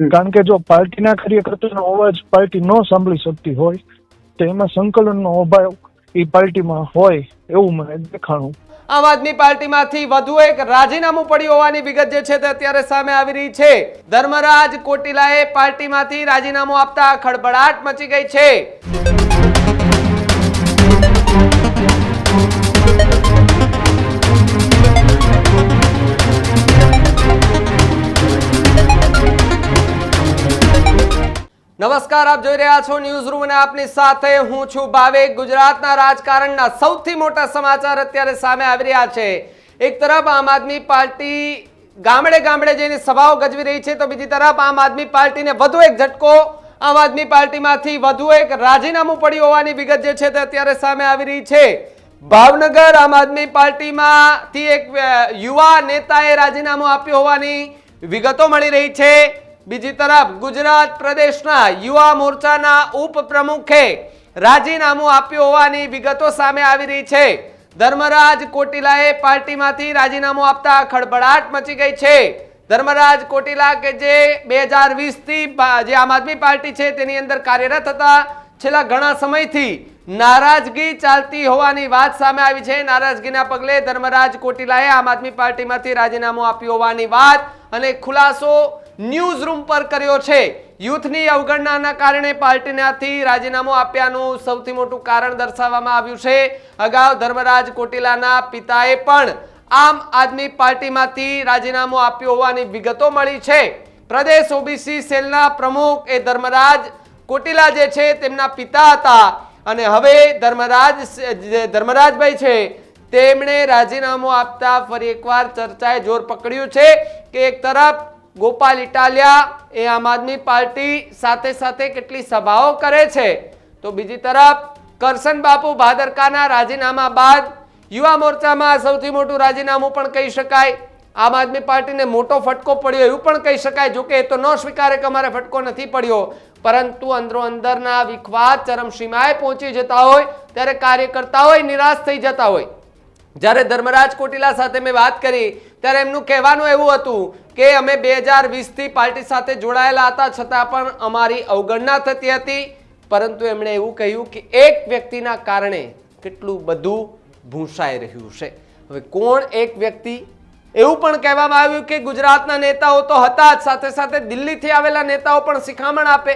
કારણ કે જો પાર્ટીના કાર્યકર્તાનો અવાજ પાર્ટી ન સાંભળી શકતી હોય તો એમાં સંકલનનો અભાવ એ પાર્ટીમાં હોય એવું મને દેખાણું. આમ આદમી પાર્ટીમાંથી વધુ એક રાજીનામું પડ્યું હોવાની વિગત જે છે તે અત્યારે સામે આવી રહી છે. ધર્મરાજ કોટિલાએ પાર્ટીમાંથી રાજીનામું આપતા ખળભળાટ મચી ગઈ છે. નમસ્કાર, આપ જોઈ રહ્યા છો ન્યૂઝ રૂમ અને આપની સાથે હું છું ભાવેક. ગુજરાતના રાજકારણના સૌથી મોટા સમાચાર અત્યારે સામે આવી રહ્યા છે. એક તરફ આમ આદમી પાર્ટી ગામડે ગામડે જઈને સભાઓ ગજવી રહી છે, તો બીજી તરફ આમ આદમી પાર્ટીને વધુ એક ઝટકો આમ આદમી પાર્ટીમાંથી વધુ એક રાજીનામું પડ્યું હોવાની વિગત જે છે તે અત્યારે સામે આવી રહી છે. ભાવનગર આમ આદમી પાર્ટીમાંથી એક યુવા નેતાએ રાજીનામું આપ્યું હોવાની વિગતો મળી રહી છે. બીજી તરફ ગુજરાત પ્રદેશના યુવા મોરચાના ઉપપ્રમુખે રાજીનામું આપ્યું હોવાની વિગતો સામે આવી રહી છે. ધર્મરાજ કોટિલાએ પાર્ટીમાંથી રાજીનામું આપતા ખળભળાટ મચી ગઈ છે. ધર્મરાજ કોટિલા કે જે બે હજાર વીસથી જે આમ આદમી પાર્ટી છે તેની અંદર કાર્યરત હતા. છેલ્લા ઘણા સમયથી નારાજગી ચાલતી હોવાની વાત સામે આવી છે. નારાજગીના પગલે ધર્મરાજ કોટિલાએ આમ આદમી પાર્ટીમાંથી રાજીનામું આપ્યું હોવાની વાત અને ખુલાસો ન્યૂઝ રૂમ પર કર્યો છે. યુથની અવગણનાના કારણે પાર્ટીનાથી રાજીનામું આપ્યાનું સૌથી મોટું કારણ દર્શાવવામાં આવ્યું છે. અગાઉ ધર્મરાજ કોટિલાના પિતાએ પણ આમ આદમી પાર્ટીમાંથી રાજીનામું આપ્યું હોવાની વિગતો મળી છે. પ્રદેશ ઓબીસી સેલના પ્રમુખ એ ધર્મરાજ કોટિલા જે છે તેમના પિતા હતા અને હવે ધર્મરાજ ધર્મરાજભાઈ છે તેમણે રાજીનામું આપતા ફરી એકવાર ચર્ચાએ જોર પકડ્યું છે કે એક તરફ ગોપાલ ઇટાલિયા એ આમ આદમી પાર્ટી સાથે સાથે કેટલી સભાઓ કરે છે? તો બીજી તરફ, કરશન બાપુ ભાદરકાના રાજીનામા બાદ યુવા મોરચામાં સૌથી મોટું રાજીનામું પણ કહી શકાય. આમ આદમી પાર્ટીને મોટો ફટકો પડ્યો એવું પણ કહી શકાય જોકે એ તો ન સ્વીકારે કે અમારે ફટકો નથી પડ્યો. પરંતુ અંદરો અંદરના વિખવાદ ચરમસીમાએ પહોંચી જતા હોય, ત્યારે કાર્યકર્તાઓ નિરાશ થઈ જતા હોય. જ્યારે ધર્મરાજ કોટિલા સાથે મેં વાત કરી, ત્યારે એમનું કહેવાનું એવું હતું કે અમે બે હજાર વીસથી પાર્ટી સાથે જોડાયેલા હતા, છતાં પણ અમારી અવગણના થતી હતી. પરંતુ એમણે એવું કહ્યું કે એક વ્યક્તિના કારણે કેટલું બધું ભૂંસાઈ રહ્યું છે. હવે કોણ એક વ્યક્તિ? એવું પણ કહેવામાં આવ્યું કે ગુજરાતના નેતાઓ તો હતા જ, સાથે સાથે દિલ્હીથી આવેલા નેતાઓ પણ શિખામણ આપે.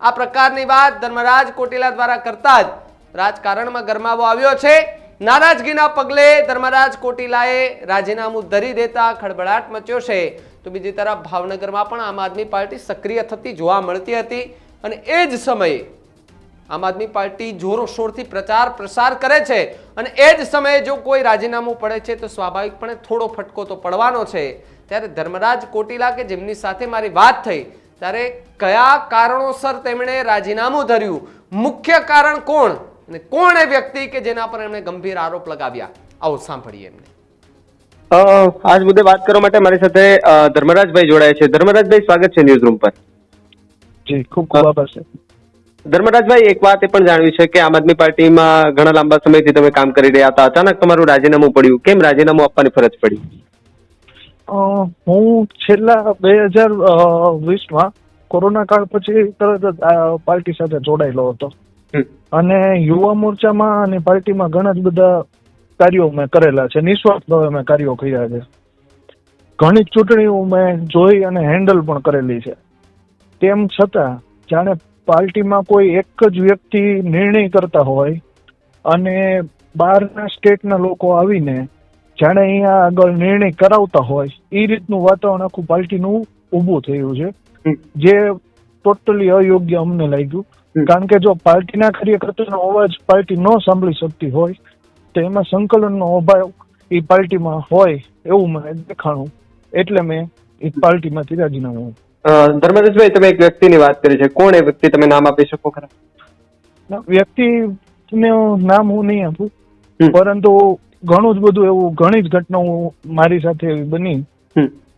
આ પ્રકારની વાત ધર્મરાજ કોટિલા દ્વારા કરતા જ રાજકારણમાં ગરમાવો આવ્યો છે. નારાજગીના પગલે ધર્મરાજ કોટિલાએ રાજીનામું ધરી દેતા ખળભળાટ મચ્યો છે. તો બીજી તરફ ભાવનગરમાં પણ આમ આદમી પાર્ટી સક્રિય થતી જોવા મળતી હતી અને એ જ સમયે આમ આદમી પાર્ટી જોરશોરથી પ્રચાર પ્રસાર કરે છે અને એ જ સમયે જો કોઈ રાજીનામું પડે છે તો સ્વાભાવિકપણે થોડો ફટકો તો પડવાનો છે. ત્યારે ધર્મરાજ કોટીલા કે જેમની સાથે મારી વાત થઈ, ત્યારે કયા કારણોસર તેમણે રાજીનામું ધર્યું? મુખ્ય કારણ કોણ? અને કોણ એ વ્યક્તિ કે જેના પર એમણે ગંભીર આરોપ લગાવ્યા? આવો સાંભળીએ એમને. આજ મુદ્દે વાત કરવા માટે મારી સાથે ધર્મરાજભાઈ જોડાયા છે. ધર્મરાજભાઈ સ્વાગત છે ન્યૂઝ રૂમ પર. જી ખૂબ ખૂબ આભાર છે ધર્મરાજભાઈ એક વાત એ પણ જાણવી છે કે આમ આદમી પાર્ટીમાં ઘણા લાંબા સમયથી તમે કામ કરી રહ્યા હતા. અચાનક તમારું રાજીનામું પડ્યું. કેમ રાજીનામું આપવાની ફરજ પડી? હું છેલ્લા બે હજાર વીસમાં કોરોના કાળ પછી તરત જ પાર્ટી સાથે જોડાયેલો હતો. અને યુવા મોરચામાં અને પાર્ટીમાં ઘણા જ બધા કાર્યો મેં કરેલા છે. નિસ્વાર્થ ભાવે મેં કાર્યો કર્યા છે. ઘણી ચૂંટણીઓ મેં જોઈ અને હેન્ડલ પણ કરેલી છે. તેમ છતાં જાણે પાર્ટીમાં કોઈ એક જ વ્યક્તિ નિર્ણય કરતા હોય અને બહારના સ્ટેટના લોકો આવીને જાણે અહીંયા આગળ નિર્ણય કરાવતા હોય એ રીતનું વાતાવરણ આખું પાર્ટીનું ઊભું થયું છે. જે ટોટલી અયોગ્ય અમને લાગ્યું. કારણ કે જો પાર્ટીના કાર્યકર્તાનો અવાજ પાર્ટી ન સાંભળી શકતી હોય તો એમાં સંકલનનો અભાવ એ પાર્ટીમાં હોય એવું મને દેખાણું. એટલે મેં એ પાર્ટીમાંથી રાજીનામું ધર્મેશભાઈ તમે એક વ્યક્તિની વાત કરી છે. કોણ એ વ્યક્તિ? તમે નામ આપી શકો ખરા? વ્યક્તિ ને નામ હું નહીં આપું. પરંતુ ઘણું જ બધું એવું ઘણી જ ઘટનાઓ મારી સાથે એવી બની.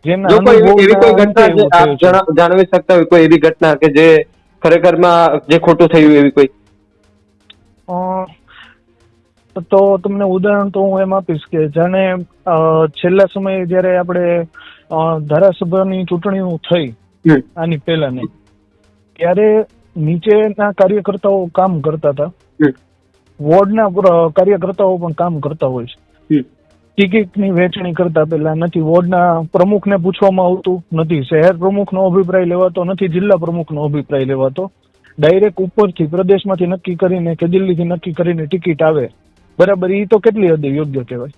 જેના એવી કોઈ ઘટના જાણવી શકતા હોય કોઈ એવી ઘટના કે જે ખરેખરમાં જે ખોટું થયું એવી કોઈ? તો તમને ઉદાહરણ તો હું એમ આપીશ કે જાણે અ, છેલ્લા સમયે જ્યારે આપણે ધારાસભાની ચૂંટણીઓ થઈ આની પહેલા નહીં ત્યારે નીચેના કાર્યકર્તાઓ કામ કરતા હતા. વોર્ડના કાર્યકર્તાઓ પણ કામ કરતા હોય છે. ટિકિટની વહેંચણી કરતા પહેલા નથી. વોર્ડના પ્રમુખને પૂછવામાં આવતું નથી. શહેર પ્રમુખનો અભિપ્રાય લેવાતો નથી જિલ્લા પ્રમુખનો અભિપ્રાય લેવાતો ડાયરેક્ટ ઉપરથી પ્રદેશમાંથી નક્કી કરીને કે દિલ્હીથી નક્કી કરીને ટિકિટ આવે. બરાબર એ તો કેટલી હદે યોગ્ય કહેવાય?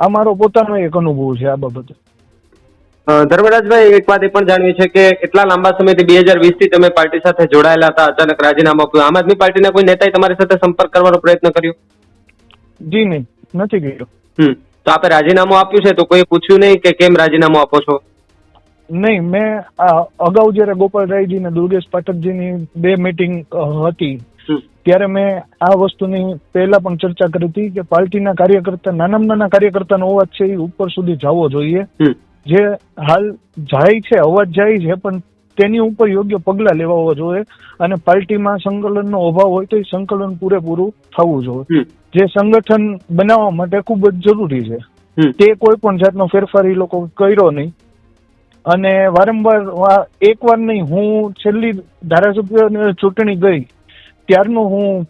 આ મારો પોતાનો એક અનુભવ છે આ બાબતે. ધર્મરાજભાઈ એક વાત એ પણ જાણવી છે કે એટલા લાંબા સમયથી બે હજાર વીસથી તમે પાર્ટી સાથે જોડાયેલા હતા અચાનક રાજીનામું આપ્યું. આમ આદમી પાર્ટીના કોઈ નેતાએ તમારી સાથે સંપર્ક કરવાનો પ્રયત્ન કર્યો? જી નહીં નથી ગયો. હમ તો આપે રાજીનામું આપ્યું છે તો કોઈ પૂછ્યું નહીં કે કેમ રાજીનામું આપો છો? નહીં મેં અગાઉ જ્યારે ગોપાલરાયજી ને દુર્ગેશ પાઠકજીની બે મિટિંગ હતી ત્યારે મેં આ વસ્તુની પહેલા પણ ચર્ચા કરી હતી કે પાર્ટીના કાર્યકર્તા નાનામાં નાના કાર્યકર્તાનો અવાજ છે એ ઉપર સુધી જવો જોઈએ. જે હાલ જાય છે અવાજ જાય છે પણ તેની ઉપર યોગ્ય પગલાં લેવા જોઈએ અને પાર્ટીમાં સંકલનનો અભાવ હોય તો એ સંકલન પૂરેપૂરું થવું જોઈએ. જે સંગઠન બનાવવા માટે ખૂબ જ જરૂરી છે. તે કોઈ પણ જાતનો ફેરફાર એ લોકો કર્યો નહીં. અને વારંવાર એકવાર નહીં હું છેલ્લી ધારાસભ્ય ચૂંટણી ગઈ ત્યારનું હું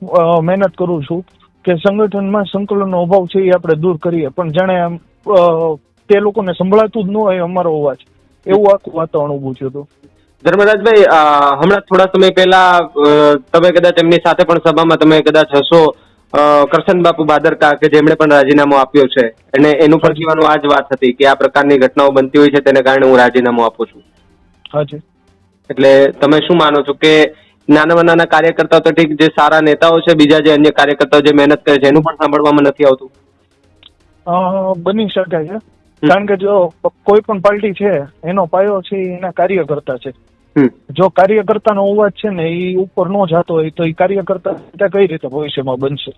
મહેનત કરું છું કે સંગઠનમાં સંકલનનો અભાવ છે એ આપણે દૂર કરીએ. પણ જાણે તે લોકોને સંભળાતું જ ન હોય અમારો અવાજ. એવું આખું વાતાવરણ ઊભું થયું હતું. ધર્મરાજભાઈ હમણાં થોડા સમય પહેલા તમે કદાચ એમની સાથે પણ સભામાં તમે કદાચ હશો. કરશન બાપુ બાદરકા કે જેમણે પણ રાજીનામું આપ્યું છે અને એનું પણ કહેવાનું આ જ વાત હતી કે આ પ્રકારની ઘટનાઓ બનતી હોય છે તેને કારણે હું રાજીનામું આપું છું. એટલે તમે શું માનો છો કે નાના નાના કાર્યકર્તાઓ તો ઠીક જે સારા નેતાઓ છે બીજા જે અન્ય કાર્યકર્તાઓ જે મહેનત કરે છે એનું પણ સાંભળવામાં નથી આવતું? બની શકે છે. કારણ કે જો કોઈ પણ પાર્ટી છે એનો પાયો છે એના કાર્યકર્તા છે. જો કાર્યકર્તાનો અવાજ છે ને એ ઉપર નો જતો હોય તો એ કાર્યકર્તા નેતા કઈ રીતે ભવિષ્યમાં બનશે?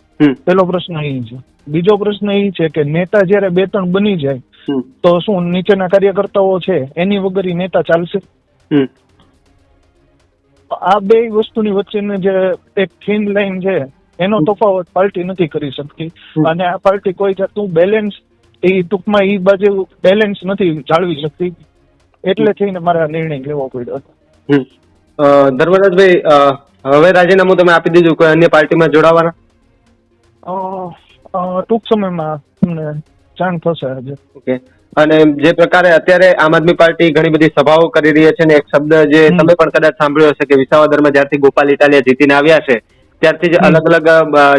પેલો પ્રશ્ન એ છે. બીજો પ્રશ્ન એ છે કે નેતા જયારે બે ત્રણ બની જાય તો શું નીચેના કાર્યકર્તાઓ છે? એની વગર ઈ નેતા ચાલશે? આ બે વસ્તુની વચ્ચેની જે એક થીન લાઈન છે એનો તફાવત પાર્ટી નથી કરી શકતી. અને આ પાર્ટી કોઈ જાતનું બેલેન્સ એ ટૂંકમાં એ બાજુ બેલેન્સ નથી જાળવી શકતી. એટલે થઈને મારે નિર્ણય લેવો પડ્યો ધર્મરાજભાઈ હવે રાજીનામું તમે આપી દીધું કોઈ અન્ય પાર્ટીમાં જોડાવાના? ટૂંક સમયમાં તમને જાણ થશે આજે. ઓકે. અને જે પ્રકારે અત્યારે આમ આદમી પાર્ટી ઘણી બધી સભાઓ કરી રહી છે ને એક શબ્દ જે તમે પણ કદાચ સાંભળ્યો હશે કે વિસાવદરમાં જ્યારથી ગોપાલ ઇટાલિયા જીતીને આવ્યા છે ત્યારથી જ અલગ અલગ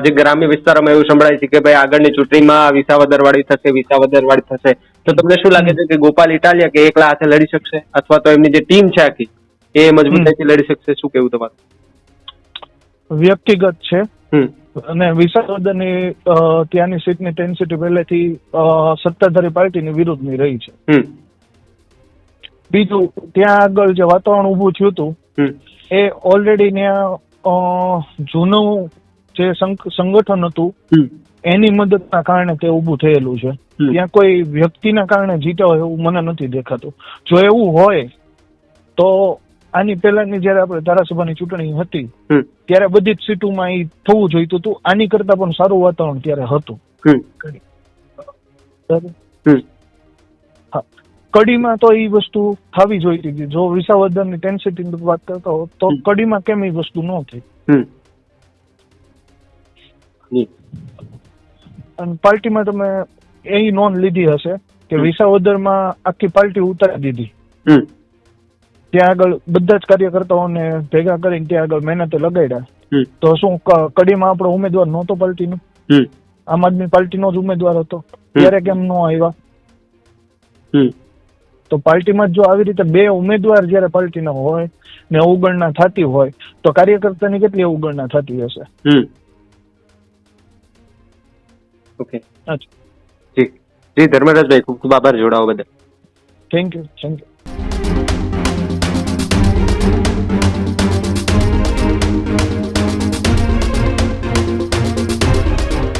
જે ગ્રામ્ય વિસ્તારોમાં એવું સંભળાય છે કે ભાઈ આગળની ચૂંટણીમાં વિસાવદર વાળી થશે વિસાવદર વાળી થશે. તો તમને શું લાગે છે કે ગોપાલ ઇટાલિયા કે એકલા હાથે લડી શકશે? અથવા તો એમની જે ટીમ છે આખી? એ મજબૂતાઈથી લડી શકશે શું કેવું તમારું? વ્યક્તિગત છે. અને વિસાવદરની ત્યાંની સીટની ટેન્સિટી પહેલેથી અ, સત્તાધારી પાર્ટીની વિરુદ્ધની રહી છે. બીજું ત્યાં આગળ જે વાતાવરણ ઊભું થયું હતું એ ઓલરેડી ત્યાં જૂનું જે સંગ- સંગઠન હતું એની મદદના કારણે તે ઊભું થયેલું છે. ત્યાં કોઈ વ્યક્તિના કારણે જીતા હોય એવું મને નથી દેખાતું. જો એવું હોય તો આની પહેલાની જયારે આપણે ધારાસભાની ચૂંટણી હતી ત્યારે બધી જ સીટોમાં એ થવું જોઈતું હતું. આની કરતા પણ સારું વાતાવરણ ત્યારે હતું. કડીમાં તો એ વસ્તુ થવી જોઈતી હતી જો વિસાવદરની ટેન્સિટી વાત કરતા હો તો કડીમાં કેમ એ વસ્તુ ન થઈ? અને પાર્ટીમાં તમે એ નોંધ લીધી હશે કે વિસાવદર વિસાવદરમાં આખી પાર્ટી ઉતારી દીધી. હમ. ત્યાં આગળ બધા જ કાર્યકર્તાઓને ભેગા કરીને ત્યાં આગળ મહેનતે લગાડ્યા. તો શું કડીમાં આપણો ઉમેદવાર નહોતો પાર્ટીનો હમ. આમ આદમી પાર્ટીનો જ ઉમેદવાર હતો. ત્યારે કેમ ન આવ્યા? હમ. તો પાર્ટીમાં જો આવી રીતે બે ઉમેદવાર જ્યારે પાર્ટીના હોય ને અવગણના થતી હોય તો કાર્યકર્તાની કેટલી અવગણના થતી હશે? ઓકે. અચ્છા. જી. જી ધર્મરાજભાઈ ખૂબ ખૂબ આભાર. જોડાવા બદલ. Thank you thank you.